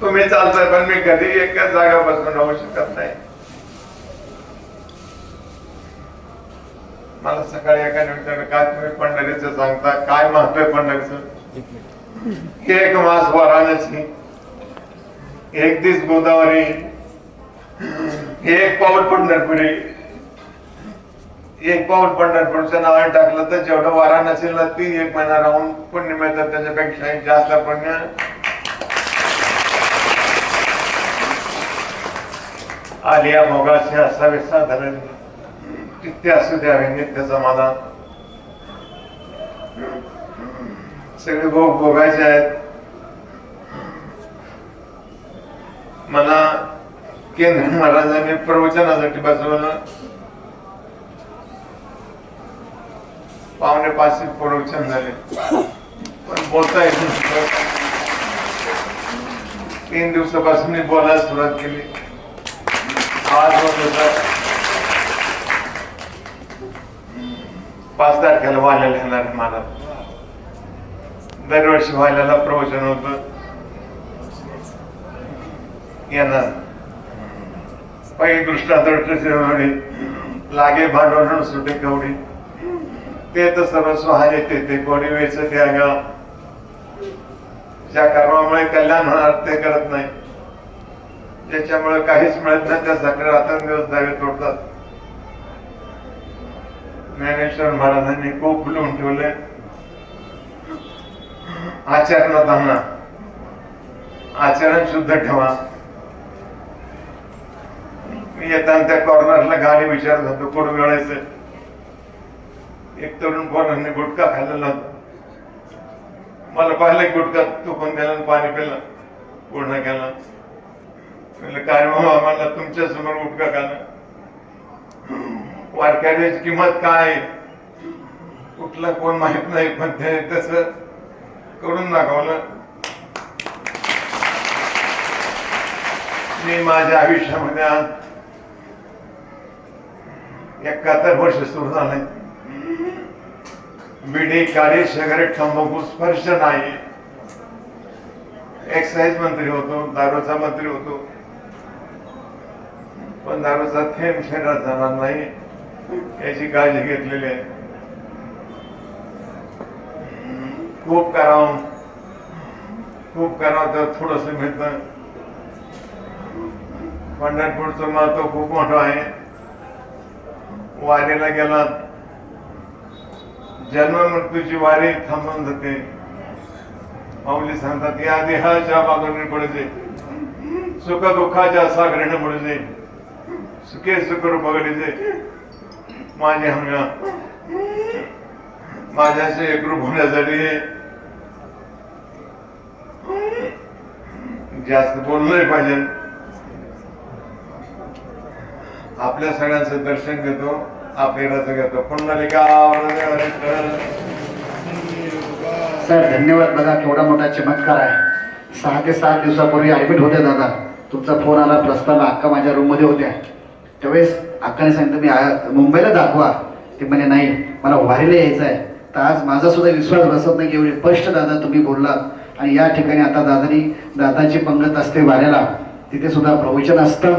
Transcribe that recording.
तुम्ही चालताय पण मी कधी एकाच जागा बसून राहू शकत नाही मला सकाळी एकाने विचारलं काय तुम्ही पंढरीचं सांगता काय महत्त्व आहे पंढरीचं? एक मास वाराणसी एक दिस गोदावरी एक पाऊल पंढरपुरी एक पाऊल पंढरपूरचं नाव टाकलं तर जेवढं वाराणसीला ती एक महिना राहून पुण्य मिळतात त्याच्यापेक्षा जास्त पुण्य आलिया मोगाशी असावे साधारण किती असू द्यावे नित्य समाधान. सगळे भोग भोगायचे आहेत. मला केंद्र महाराजांनी प्रवचनासाठी बसवलं. पावणे पाचशे प्रवचन झाले. पण बोलता येत तीन दिवसापासून मी बोलायला सुरुवात केली. पाच तारखेला व्हायला येणार आहे मला. दरवर्षी व्हायला प्रवचन होत. येणार. पहिली दृष्टादृष्टी लागे भांडवल सुटे कवडी ते तर सर्वस्व हाय ते ते कोणी वेच त्या गाव ज्या कर्मामुळे कल्याण होणार ते करत नाही. त्याच्यामुळे काहीच मिळत नाही त्यासाठी रात्रंदिवस दावे तोडतात. ज्ञानेश्वर महाराजांनी खूप फुलवून ठेवले आचरणात आणा आचरण शुद्ध ठेवा. मी येताना त्या कॉर्नरला गाणी विचारत होतो कोण मिळायचं? एक तरुण पोरांनी गुटखा खाल्लेला होता. मला पाहिलं गुटखा तुकून दिला गेला पाणी पिलं पूर्ण केला. तुमच्यासमोर गुटखा खाल्ला वारकऱ्याची किंमत काय? आहे? कुठला कोण माहीत नाही पण ते तस करून दाखवलं. मी माझ्या आयुष्यामध्ये आज एकाहत्तर वर्ष सुरू झाले. बिडी काळी सिगारेट तंबाखू स्पर्श नाही. एक्साईज मंत्री होतो दारूचा मंत्री होतो. पण दारूचा थेंब शरीरात जाणार नाही. याची काळजी घेतलेली आहे. खूप करावं. खूप करावं तर थोडस मिळतं. पंढरपूरचं महत्त्व खूप मोठं आहे. वारीला गेला. जन्म मृत्यूची वारी थांबून जाते. माऊली सांगतात या देहाच्या बाजूने पडते सुख दुःखाच्या सागरीने पडते सुखे सुख बघडीचे माझे हंगा माझ्याशी एकरूप होण्यासाठी जास्त बोललंही पाहिजे आपल्या सगळ्यांचं दर्शन घेतो आपले रथ घेतो पुंडलिका सर धन्यवाद बघा केवढा मोठा चमत्कार आहे. सहा ते सात दिवसापूर्वी ॲडमिट होते दादा. तुमचा फोन आला प्रस्ताव अक्का माझ्या रूममध्ये होत्या. त्यावेळेस अक्काने सांगितलं मी मुंबईला दाखवा. ते म्हणे नाही मला वारीला यायचं आहे तर आज माझा सुद्धा विश्वास बसत नाही एवढे स्पष्ट दादा तुम्ही बोललात आणि या ठिकाणी आता दादानी दादाची पंगत असते वाऱ्याला तिथे सुद्धा प्रवचन असतं.